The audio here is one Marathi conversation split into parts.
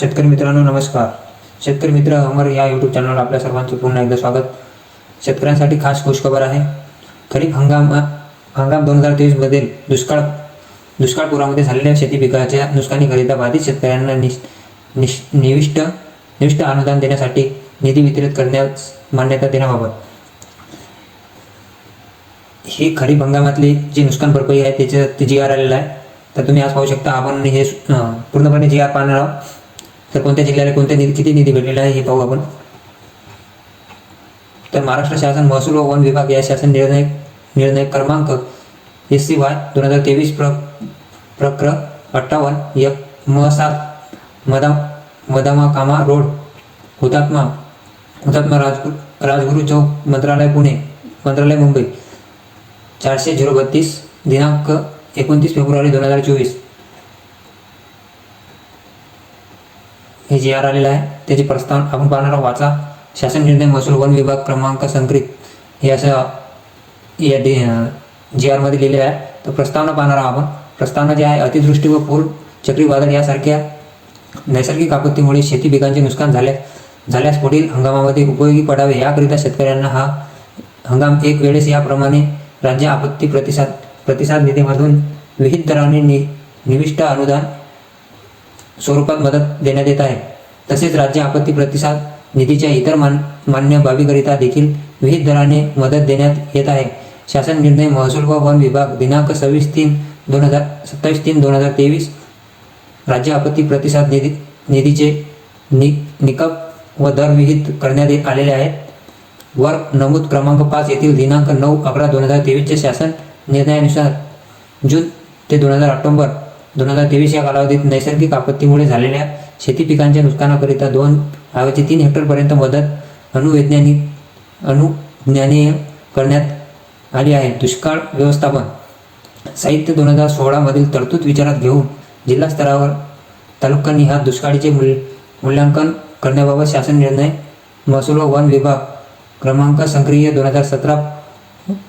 शेतकरी मित्रांनो नमस्कार. शेतकरी मित्र अमर या यूट्यूब चॅनलवर आपल्या सर्वांचं पुन्हा एकदा स्वागत. शेतकऱ्यांसाठी खास खुशखबर आहे. खरीप हंगाम हंगाम दोन हजार तेवीसमधील दुष्काळ दुष्काळपुरामध्ये झालेल्या शेती पिकाच्या नुकसानीकरिता बाधित शेतकऱ्यांना निश निश निविष्ट निविष्ट अनुदान देण्यासाठी निधी वितरित करण्यास मान्यता देण्याबाबत. ही खरीप हंगामातली जी नुकसान भरपाई आहे त्याचं जी आर आलेला आहे. तर तुम्ही आज पाहू शकता आपण हे पूर्णपणे जी आर पाहणार आहोत. तर कोणत्या जिल्ह्याला कोणत्या निधी किती निधी भेटलेला आहे हे पाहू आपण. तर महाराष्ट्र शासन महसूल व वन विभाग या शासन निर्णय निर्णय क्रमांक एस सी वाय दोन हजार तेवीस प्र प्रक्र अठ्ठावन्न एक म सात मदा मदामा कामा रोड हुतात्मा हुतात्मा राजगुरू राजगुरू चौक मंत्रालय पुणे मंत्रालय मुंबई चारशे झिरो बत्तीस दिनांक एकोणतीस फेब्रुवारी दोन हजार चोवीस. हे जी आर आलेलं आहे त्याची प्रस्ताव आपण पाहणार आहोत. वाचा. शासन निर्णय महसूल वन विभाग क्रमांक संकरित हे असं या डी जी आरमध्ये लिहिलेलं आहे. तर प्रस्तावना पाहणार आहोत आपण. प्रस्तावना जे आहे अतिवृष्टी व पूर चक्रीवादळ यासारख्या नैसर्गिक आपत्तीमुळे शेती पिकांचे नुकसान झाले झाल्यास पुढील हंगामामध्ये उपयोगी पडावे याकरिता शेतकऱ्यांना हा हंगाम एक वेळेस याप्रमाणे राज्य आपत्ती प्रतिसाद प्रतिसाद निधीमधून विहित दराने नि निविष्ट अनुदान स्वरूपात मदत देण्यात येत आहे. तसेच राज्य आपत्ती प्रतिसाद निधीच्या इतर मान मान्य बाबीकरिता देखील विहित दराने मदत देण्यात येत आहे. शासन निर्णय महसूल व वन विभाग दिनांक सव्वीस तीन दोन हजार सत्तावीस तीन दोन हजार तेवीस राज्य आपत्ती प्रतिसाद निधी निधीचे नि निकप व दर विहित करण्यात आलेले आहेत. वर नमूद क्रमांक पाच येथील दिनांक नऊ अकरा दोन हजार तेवीसच्या शासन निर्णयानुसार जून ते दोन हजार ऑक्टोंबर दोन हजार तेवीस या कालावधीत नैसर्गिक आपत्तीमुळे झालेल्या शेती पिकांच्या नुकसानाकरिता दोन ऐवजी तीन हेक्टरपर्यंत मदत अणुवैज्ञानिक अनुज्ञानीय करण्यात आली आहे. दुष्काळ व्यवस्थापन साहित्य दोन हजार सोळामधील तरतूद विचारात घेऊन जिल्हा स्तरावर हा दुष्काळीचे मूल मूल्यांकन करण्याबाबत शासन निर्णय महसूल व वन विभाग क्रमांक सक्रिय दोन हजार सतरा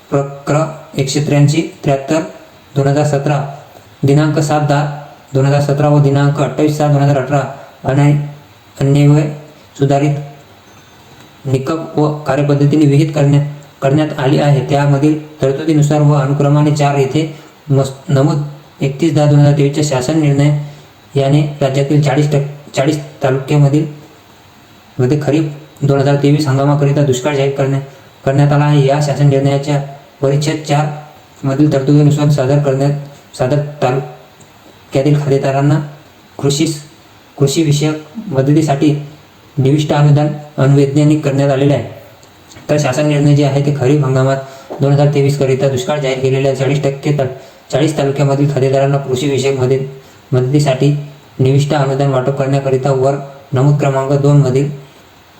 प्रक्र एकशे त्र्याऐंशी त्र्याहत्तर दोन हजार सतरा दिनांक सात दहा दोन हजार सतरा व दिनांक अठ्ठावीस सहा दोन हजार अठरा आणि अन्याय सुधारित निकप व कार्यपद्धतीने विहित करण्यात करण्यात आली आहे. त्यामधील तरतुदीनुसार व अनुक्रमाने चार येथे मस नमूद एकतीस दहा दोन हजार तेवीसच्या शासन निर्णय याने राज्यातील चाळीस टक्के चाळीस तालुक्यामधील मध्ये खरीप दोन हजार तेवीस हंगामाकरिता दुष्काळ जाहीर करण्यात करण्यात आला आहे. या शासन निर्णयाच्या परिच्छेद चार मधील तरतुदीनुसार सादर करण्यात सदर तालुक्यातील खातेदारांना कृषी कृषीविषयक मदतीसाठी निविष्ट अनुदान अनुवैज्ञानिक करण्यात आलेले आहे. तर शासन निर्णय जे आहे ते खरीप हंगामात दोन हजार तेवीसकरिता दुष्काळ जाहीर केलेल्या चाळीस टक्के तर चाळीस तालुक्यामधील खरेदारांना कृषीविषयक मदत मदतीसाठी निविष्ट अनुदान वाटप करण्याकरिता वर नमूद क्रमांक दोनमधील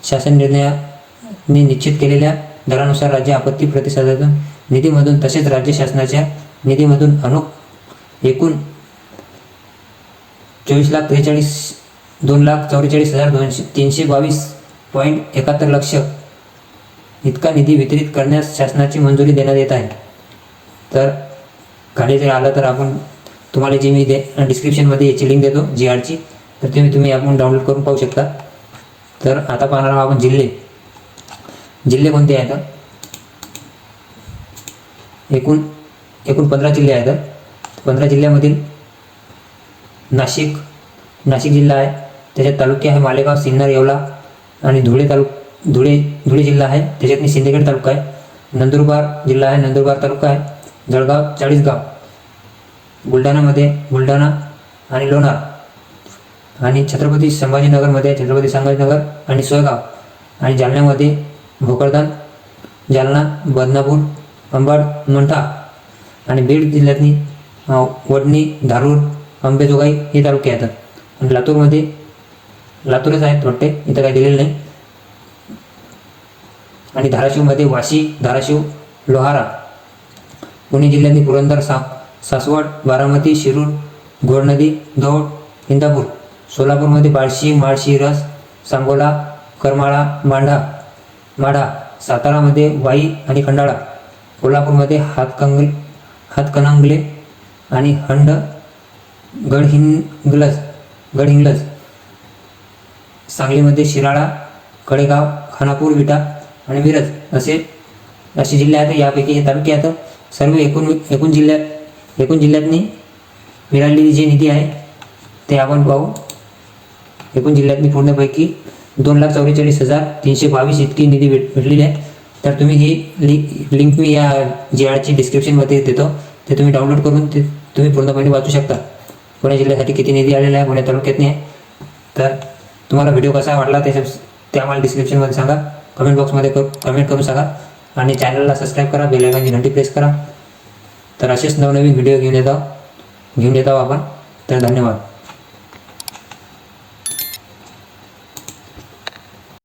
शासन निर्णयाने निश्चित केलेल्या दरानुसार राज्य आपत्ती प्रतिसादातून निधीमधून तसेच राज्य शासनाच्या निधीमधून अनुक एकूण चोवीस लाख त्रेचाळीस दोन लाख चौवेचाळीस हजार दोनशे तीनशे बावीस पॉईंट एकाहत्तर लक्ष इतका निधी वितरित करण्यास शासनाची मंजुरी देण्यात येत आहे. तर खाली जर आलं तर आपण तुम्हाला जी मी दे डिस्क्रिप्शनमध्ये याची लिंक देतो जी आरची तर तुम्ही तुम्ही आपण डाउनलोड करून पाहू शकता. तर आता पाहणार आहोत आपण जिल्हे. जिल्हे कोणते आहेत? एकूण एकूण पंधरा जिल्हे आहेत. पंधरा जिल्ह्यामधील नाशिक नाशिक जिल्हा आहे त्याच्यात तालुके आहे मालेगाव सिन्नर येवला आणि धुळे तालुक धुळे धुळे जिल्हा आहे त्याच्यात सिंदखेड तालुका आहे. नंदुरबार जिल्हा आहे नंदुरबार तालुका आहे जळगाव चाळीसगाव बुलढाणामध्ये बुलढाणा आणि लोणार आणि छत्रपती संभाजीनगरमध्ये छत्रपती संभाजीनगर आणि सोयगाव आणि जालन्यामध्ये भोकरदान जालना बदनापूर अंबड मंठा आणि बीड जिल्ह्यातनी वडणी धारूर अंबेजोगाई हे तालुके आहेत आणि लातूरमध्ये लातूरच आहेत वाटते इथं काही दिलेलं नाही. आणि धाराशिवमध्ये वाशी धाराशिव लोहारा पुणे जिल्ह्यातील पुरंदर सा सासवड बारामती शिरूर घोडनदी दौड इंदापूर सोलापूरमध्ये बाळशी माळशी रस सांगोला करमाळा मांढा माढा सातारामध्ये वाई आणि खंडाळा कोल्हापूरमध्ये हातकंग हातकणंगले आणि हंड गडहिंग्लज गडहिंग्लज. सांगलीमध्ये शिराळा कडेगाव खानापूर विटा आणि मिरज असे असे जिल्हे आहेत. यापैकी हे तालुके आहेत. सर्व एकूण एकूण जिल्ह्यात एकूण जिल्ह्यातनी मिळालेली जी निधी आहे ते आपण पाहू. एकूण जिल्ह्यातनी पूर्णपैकी दोन लाख चौवेचाळीस हजार तीनशे बावीस इतकी निधी भेट भेटलेली आहे. तर तुम्ही ही लिंक लिंक मी या जी आरची डिस्क्रिप्शनमध्ये देतो. ते तुम्ही डाउनलोड करून ते तुम्ही पूर्णपणे वाचू शकता. पुणे जिल्ह्यासाठी किती निधी आलेला आहे? पुणे तालुक्यातनी आहे. तर तुम्हाला व्हिडिओ कसा वाटला त्याच्या ते आम्हाला डिस्क्रिप्शनमध्ये सांगा. कमेंट बॉक्समध्ये करू कमेंट करून सांगा. आणि चॅनलला सबस्क्राईब करा. बेलायकांची घंटी प्रेस करा. तर असेच नवनवीन व्हिडिओ घेऊन येतो घेऊन येतो आपण. तर धन्यवाद.